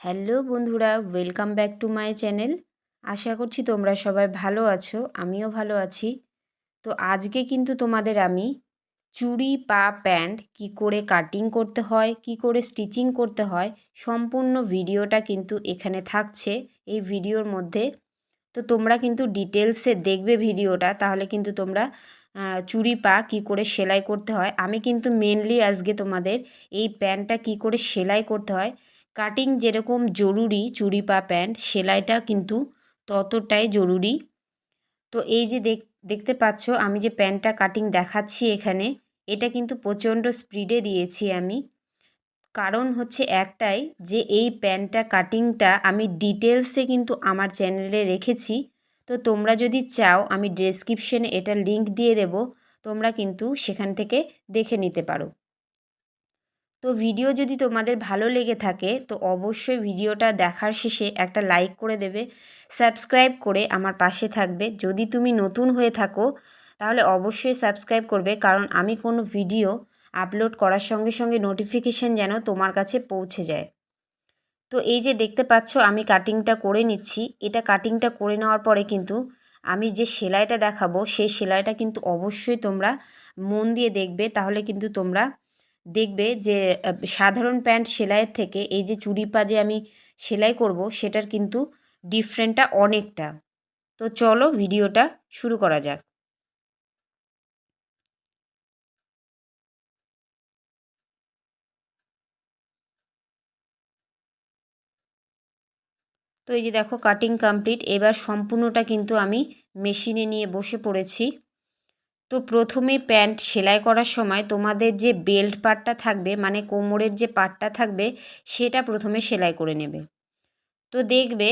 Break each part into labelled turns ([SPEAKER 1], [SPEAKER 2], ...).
[SPEAKER 1] Hello বন্ধুরা, welcome back to my channel. আশা করছি তোমরা সবাই ভালো আছো, আমিও ভালো আছি। তো আজকে কিন্তু তোমাদের আমি চুড়ি, পা, প্যান্ট কি করে কাটিং করতে হয়, কি করে স্টিচিং করতে হয়, সম্পূর্ণ ভিডিওটা কিন্তু এখানে থাকছে এই ভিডিওর মধ্যে। তো তোমরা কিন্তু ডিটেলসে দেখবে ভিডিওটা, তাহলে কিন্তু তোমরা চুড়ি, পা কি করে সেলাই করতে হয়। আমি কিন্তু মেনলি আজকে তোমাদের এই প্যান্টটা কি করে সেলাই করতে হয় কাটিং যেরকম জরুরি, চুড়ি পা প্যান্ট, সেলাইটা কিন্তু ততটাই জরুরি। তো এই যে দেখ, দেখতে পাচ্ছ আমি যে প্যান্টটা কাটিং দেখাচ্ছি এখানে, এটা কিন্তু প্রচণ্ড স্পিডে দিয়েছি আমি। কারণ হচ্ছে একটাই যে এই প্যান্টটা কাটিংটা আমি ডিটেলসে কিন্তু আমার চ্যানেলে রেখেছি। তো তোমরা যদি চাও আমি ডেসক্রিপশনে এটা লিংক দিয়ে দেব, তোমরা কিন্তু সেখান থেকে দেখে নিতে পারো। তো ভিডিও যদি তোমাদের ভালো লেগে থাকে, তো অবশ্যই ভিডিওটা দেখার শেষে একটা লাইক করে দেবে সাবস্ক্রাইব করে আমার পাশে থাকবে। যদি তুমি নতুন হয়ে থাকো, তাহলে অবশ্যই সাবস্ক্রাইব করবে, কারণ আমি কোনো ভিডিও আপলোড করার সঙ্গে সঙ্গে নোটিফিকেশান যেন তোমার কাছে পৌঁছে যায়। তো এই যে দেখতে পাচ্ছ, আমি কাটিংটা করে নিচ্ছি। এটা কাটিংটা করে নেওয়ার পরে কিন্তু আমি যে সেলাইটা দেখাবো, সেই সেলাইটা কিন্তু অবশ্যই তোমরা মন দিয়ে দেখবে, তাহলে কিন্তু তোমরা দেখবে যে সাধারণ প্যান্ট সেলাইয়ের থেকে এই যে চুড়িপা যে আমি সেলাই করব, সেটার কিন্তু ডিফারেন্টটা অনেকটা। তো চলো ভিডিওটা শুরু করা যাক। তো এই যে দেখো কাটিং কমপ্লিট এবার সম্পূর্ণটা কিন্তু আমি মেশিনে নিয়ে বসে পড়েছি। তো প্রথমে প্যান্ট সেলাই করার সময় তোমাদের যে বেল্ট পার্টটা থাকবে মানে কোমরের যে পার্টটা থাকবে, সেটা প্রথমে সেলাই করে নেবে। তো দেখবে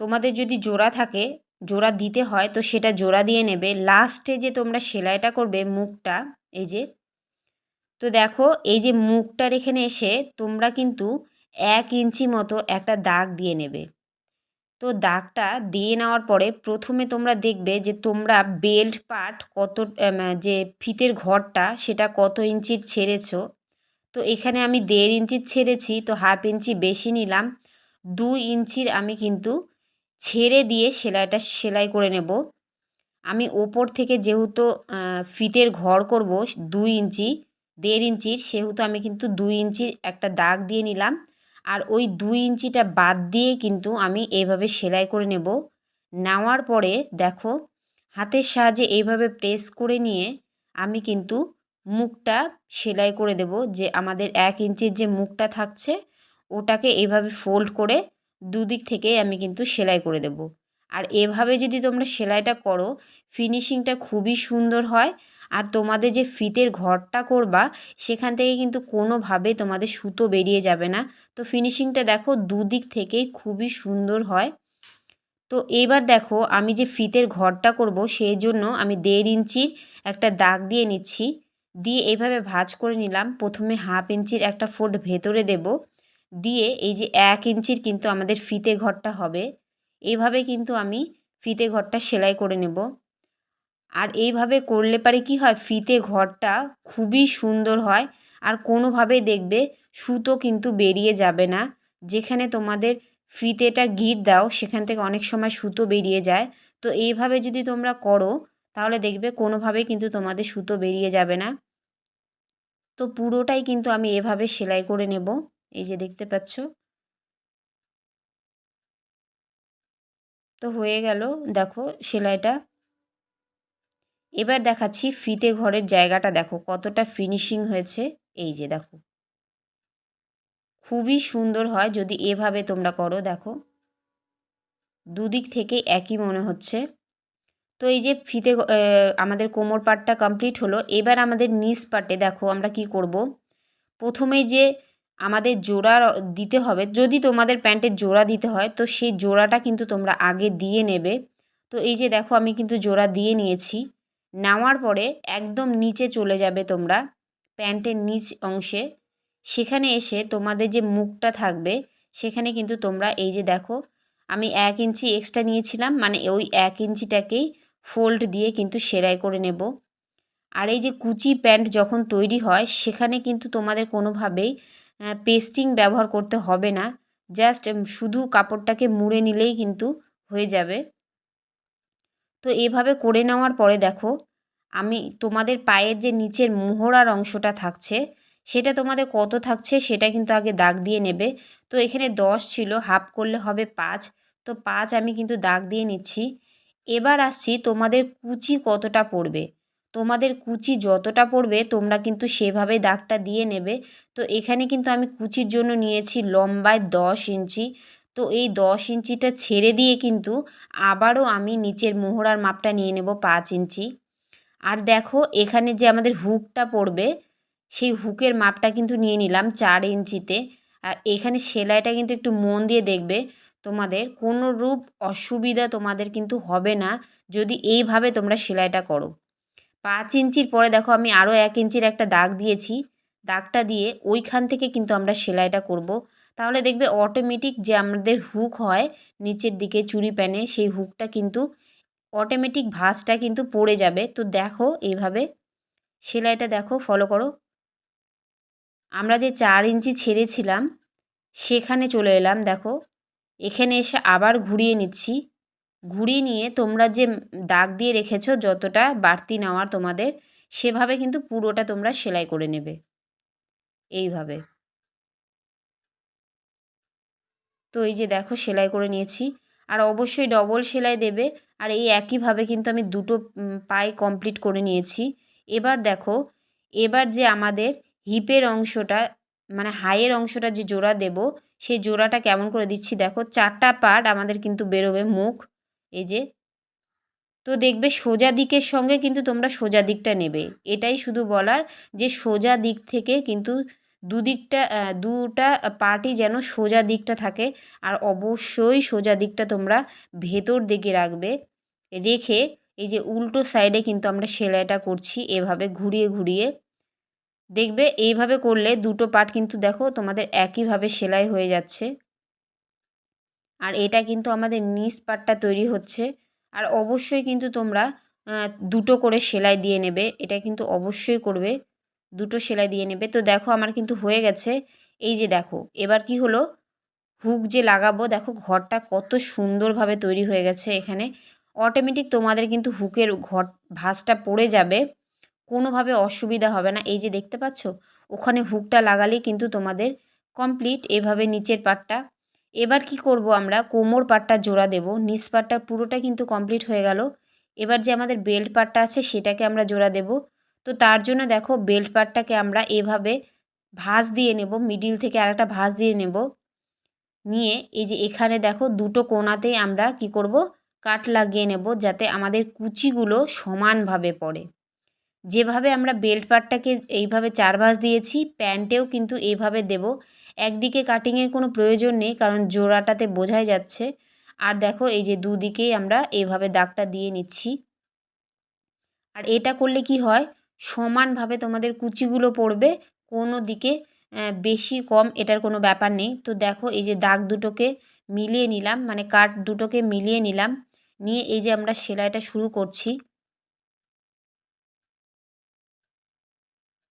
[SPEAKER 1] তোমাদের যদি জোড়া থাকে, জোড়া দিতে হয়, তো সেটা জোড়া দিয়ে নেবে। লাস্টে যে তোমরা সেলাইটা করবে মুখটা, এই যে, তো দেখো এই যে মুখটার এখানে এসে তোমরা কিন্তু এক ইঞ্চি মতো একটা দাগ দিয়ে নেবে। তো দাগটা দিয়ে নেওয়ার পরে প্রথমে তোমরা দেখবে যে তোমরা বেল্ট পার্ট কত যে ফিতের ঘরটা সেটা কত ইঞ্চির ছেড়েছো। তো এখানে আমি দেড় ইঞ্চির ছেড়েছি, তো হাফ ইঞ্চি বেশি নিলাম। দু ইঞ্চির আমি কিন্তু ছেড়ে দিয়ে সেলাইটা, সেলাই করে নেব। আমি ওপর থেকে যেহেতু ফিতের ঘর করব দুই ইঞ্চি, দেড় ইঞ্চির, সেহেতু আমি কিন্তু দুই ইঞ্চির একটা দাগ দিয়ে নিলাম। আর ওই দুই ইঞ্চিটা বাদ দিয়ে কিন্তু আমি এইভাবে সেলাই করে নেব। নেওয়ার পরে দেখো, হাতের সাহায্যে এইভাবে প্রেস করে নিয়ে আমি কিন্তু মুখটা সেলাই করে দেব যে আমাদের এক ইঞ্চির যে মুখটা থাকছে, ওটাকে এইভাবে ফোল্ড করে দুদিক থেকে আমি কিন্তু সেলাই করে দেব। আর এভাবে যদি তোমরা সেলাইটা করো ফিনিশিংটা খুবই সুন্দর হয়। আর তোমাদের যে ফিতের ঘরটা করবা, সেখান থেকে কিন্তু কোনোভাবে তোমাদের সুতো বেরিয়ে যাবে না। তো ফিনিশিংটা দেখো দুদিক থেকেই খুবই সুন্দর হয়। তো এবার দেখো আমি যে ফিতের ঘরটা করব, সেই জন্য আমি দেড় ইঞ্চির একটা দাগ দিয়ে নিচ্ছি। দিয়ে এইভাবে ভাজ করে নিলাম। প্রথমে হাফ ইঞ্চির একটা ফোল্ড ভেতরে দেব। দিয়ে এই যে এক ইঞ্চির কিন্তু আমাদের ফিতে ঘরটা হবে। এইভাবে কিন্তু আমি ফিতে ঘরটা সেলাই করে নেব। আর এইভাবে করলে পারে কি হয়, ফিতে ঘরটা খুবই সুন্দর হয় আর কোনোভাবে দেখবে সুতো কিন্তু বেরিয়ে যাবে না। যেখানে তোমাদের ফিতেটা গিট দাও, সেখান থেকে অনেক সময় সুতো বেরিয়ে যায়। তো এইভাবে যদি তোমরা করো, তাহলে দেখবে কোনোভাবেই কিন্তু তোমাদের সুতো বেরিয়ে যাবে না। তো পুরোটাই কিন্তু আমি এভাবে সেলাই করে নেব। এই যে দেখতে পাচ্ছ? তো হয়ে গেল, দেখো সেলাইটা। এবার দেখাচ্ছি ফিতে ঘরের জায়গাটা, দেখো কতটা ফিনিশিং হয়েছে। এই যে দেখো। খুবই সুন্দর হয় যদি এভাবে তোমরা করো, দেখো। দুদিক থেকে একই মনে হচ্ছে। তো এই যে ফিতে আমাদের কোমর পাটটা কমপ্লিট হলো। এবার আমাদের নিচ পাটে, দেখো আমরা কি করব? প্রথমে যে আমাদের জোড়া দিতে হবে। যদি তোমাদের প্যান্টের জোড়া দিতে হয়, তো সেই জোড়াটা কিন্তু তোমরা আগে দিয়ে নেবে। তো এই যে দেখো, আমি কিন্তু জোড়া দিয়ে নিয়েছি। নেওয়ার পরে একদম নিচে চলে যাবে তোমরা, প্যান্টের নিচ অংশে। সেখানে এসে তোমাদের যে মুখটা থাকবে, সেখানে কিন্তু তোমরা এই যে দেখো, আমি এক ইঞ্চি এক্সট্রা নিয়েছিলাম মানে ওই এক ইঞ্চিটাকেই ফোল্ড দিয়ে কিন্তু সেলাই করে নেব। আর এই যে কুচি প্যান্ট যখন তৈরি হয়, সেখানে কিন্তু তোমাদের কোনোভাবেই পেস্টিং ব্যবহার করতে হবে না। জাস্ট শুধু কাপড়টাকে মুড়ে নিলেই কিন্তু হয়ে যাবে। তো এভাবে করে নেওয়ার পরে দেখো, আমি তোমাদের পায়ের যে নিচের মোহরার অংশটা থাকছে, সেটা তোমাদের কত থাকছে সেটা কিন্তু আগে দাগ দিয়ে নেবে। তো এখানে দশ ছিল হাফ করলে হবে পাঁচ। তো পাঁচ আমি কিন্তু দাগ দিয়ে নিচ্ছি। এবার আসছি তোমাদের কুচি কতটা পড়বে? তোমাদের কুচি যতটা পড়বে, তোমরা কিন্তু সেভাবে দাগটা দিয়ে নেবে। তো এখানে কিন্তু আমি কুচির জন্য নিয়েছি লম্বায় দশ ইঞ্চি। তো এই দশ ইঞ্চিটা ছেড়ে দিয়ে কিন্তু আবারও আমি নিচের মোহরার মাপটা নিয়ে নেব পাঁচ ইঞ্চি। আর দেখো, এখানে যে আমাদের হুকটা পড়বে, সেই হুকের মাপটা কিন্তু নিয়ে নিলাম চার ইঞ্চিতে। আর এখানে সেলাইটা কিন্তু একটু মন দিয়ে দেখবে, তোমাদের কোনো রূপ অসুবিধা তোমাদের কিন্তু হবে না, যদি এইভাবে তোমরা সেলাইটা করো। পাঁচ ইঞ্চির পরে দেখো আমি আরও এক ইঞ্চির একটা দাগ দিয়েছি। দাগটা দিয়ে ওইখান থেকে কিন্তু আমরা সেলাইটা করব। তাহলে দেখবে অটোমেটিক যে আমাদের হুক হয় নিচের দিকে চুরি প্যানে, সেই হুকটা কিন্তু অটোমেটিক ভাঁজটা কিন্তু পড়ে যাবে। তো দেখো এইভাবে সেলাইটা দেখো ফলো করো। আমরা যে চার ইঞ্চি ছেড়েছিলাম, সেখানে চলে এলাম, দেখো। এখানে এসে আবার ঘুরিয়ে নিচ্ছি। ঘুরিয়ে নিয়ে তোমরা যে দাগ দিয়ে রেখেছো, যতটা বাড়তি নেওয়ার তোমাদের, সেভাবে কিন্তু পুরোটা তোমরা সেলাই করে নেবে। এইভাবে। তো এই যে দেখো, সেলাই করে নিয়েছি। আর অবশ্যই ডবল সেলাই দেবে। আর এই একইভাবে কিন্তু আমি দুটো পাই কমপ্লিট করে নিয়েছি। এবার দেখো, এবার যে আমাদের হিপের অংশটা মানে হাইয়ের অংশটা যে জোড়া দেব, সেই জোড়াটা কেমন করে দিচ্ছি দেখো, চারটা পার্ট আমাদের কিন্তু বেরোবে মুখ। এই যে, তো দেখবে সোজা দিকের সঙ্গে কিন্তু তোমরা সোজা দিকটা নেবে। এটাই শুধু বলার যে সোজা দিক থেকে কিন্তু দুদিকটা দুটা পার্টই যেন সোজা দিকটা থাকে আর অবশ্যই সোজা দিকটা তোমরা ভেতর দিকে রাখবে। রেখে এই যে উল্টো সাইডে কিন্তু আমরা সেলাইটা করছি এভাবে ঘুরিয়ে ঘুরিয়ে। দেখবে এইভাবে করলে দুটো পার্ট কিন্তু দেখো তোমাদের একইভাবে সেলাই হয়ে যাচ্ছে। আর এটা কিন্তু আমাদের নিচ পার্টটা তৈরি হচ্ছে। আর অবশ্যই কিন্তু তোমরা দুটো করে সেলাই দিয়ে নেবে। এটা কিন্তু অবশ্যই করবে। দুটো সেলাই দিয়ে নেবে। তো দেখো আমার কিন্তু হয়ে গেছে। এই যে দেখো, এবার কি হলো? হুক যে লাগাবো, দেখো ঘরটা কত সুন্দরভাবে তৈরি হয়ে গেছে এখানে। অটোমেটিক তোমাদের কিন্তু হুকের ঘর, ভাঁজটা পড়ে যাবে। কোনোভাবে অসুবিধা হবে না। এই যে দেখতে পাচ্ছ? ওখানে হুকটা লাগালেই কিন্তু তোমাদের কমপ্লিট এভাবে নিচের পাটটা এবার কি করব আমরা? কোমর পাটটা জোড়া দেব। নিচ পাটটা পুরোটা কিন্তু কমপ্লিট হয়ে গেল। এবার যে আমাদের বেল্ট পাটটা আছে, সেটাকে আমরা জোড়া দেব। তো তার জন্য দেখো বেল্ট পাটটাকে আমরা এভাবে ভাঁজ দিয়ে নেব। মিডিল থেকে আরেকটা ভাঁজ দিয়ে নেব। নিয়ে এই যে এখানে দেখো, দুটো কোনাতেই আমরা কি করব? কাট লাগিয়ে নেব যাতে আমাদের কুচিগুলো সমানভাবে পড়ে। যেভাবে আমরা বেল্ট পার্টটাকে এইভাবে চার ভাঁজ দিয়েছি, প্যান্টেও কিন্তু এইভাবে দেব। একদিকে কাটিংয়ের কোনো প্রয়োজন নেই, কারণ জোড়াটাতে বোঝাই যাচ্ছে। আর দেখো, এই যে দুদিকেই আমরা এইভাবে দাগটা দিয়ে নিচ্ছি। আর এটা করলে কি হয়, সমানভাবে তোমাদের কুচিগুলো পড়বে, কোনো দিকে বেশি কম এটার কোনো ব্যাপার নেই। তো দেখো, এই যে দাগ দুটোকে মিলিয়ে নিলাম মানে কাট দুটোকে মিলিয়ে নিলাম, নিয়ে এই যে আমরা সেলাইটা শুরু করছি।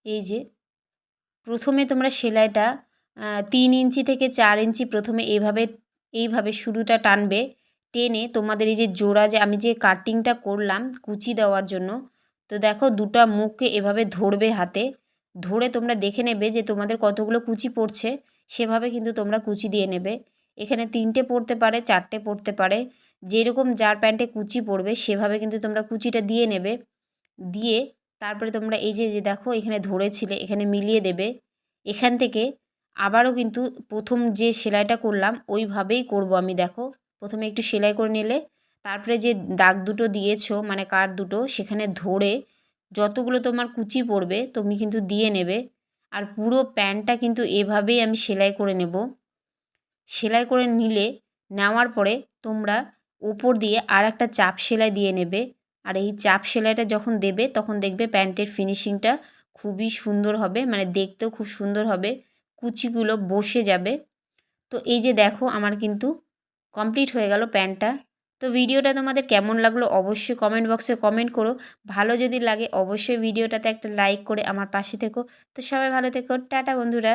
[SPEAKER 1] এই যে, প্রথমে তোমরা সেলাইটা তিন ইঞ্চি থেকে চার ইঞ্চি প্রথমে এইভাবে এইভাবে শুরুটা টানবে, টেনে তোমাদের এই যে জোড়া যে, আমি যে কাটিংটা করলাম কুচি দেওয়ার জন্য, তো দেখো দুটা মুখকে এভাবে ধরবে হাতে, ধরে তোমরা দেখে নেবে যে তোমাদের কতগুলো কুচি পড়ছে, সেভাবে কিন্তু তোমরা কুচি দিয়ে নেবে। এখানে তিনটে পড়তে পারে, চারটে পড়তে পারে, যেরকম যার প্যান্টে কুচি পড়বে সেভাবে কিন্তু তোমরা কুচিটা দিয়ে নেবে, দিয়ে তারপরে তোমরা এই যে যে দেখো, এখানে ধরেছিলে, এখানে মিলিয়ে দেবে। এখান থেকে আবারও কিন্তু প্রথম যে সেলাইটা করলাম, ওইভাবেই করব আমি, দেখো। প্রথমে একটু সেলাই করে নিলে, তারপরে যে দাগ দুটো দিয়েছ মানে কার দুটো, সেখানে ধরে যতগুলো তোমার কুচি পড়বে, তুমি কিন্তু দিয়ে নেবে। আর পুরো প্যান্টটা কিন্তু এভাবেই আমি সেলাই করে নেব। সেলাই করে নিলে, নেওয়ার পরে তোমরা ওপর দিয়ে আর একটা চাপ সেলাই দিয়ে নেবে। আর এই চাপ সেলাইটা যখন দেবে, তখন দেখবে প্যান্টের ফিনিশিংটা খুবই সুন্দর হবে মানে দেখতেও খুব সুন্দর হবে, কুচিগুলো বসে যাবে। তো এই যে দেখো, আমার কিন্তু কমপ্লিট হয়ে গেল প্যান্টটা। তো ভিডিওটা তোমাদের কেমন লাগল অবশ্যই কমেন্ট বক্সে কমেন্ট করো। ভালো যদি লাগে, অবশ্যই ভিডিওটাতে একটা লাইক করে আমার পাশে থেকো। তো সবাই ভালো থেকো। টাটা বন্ধুরা।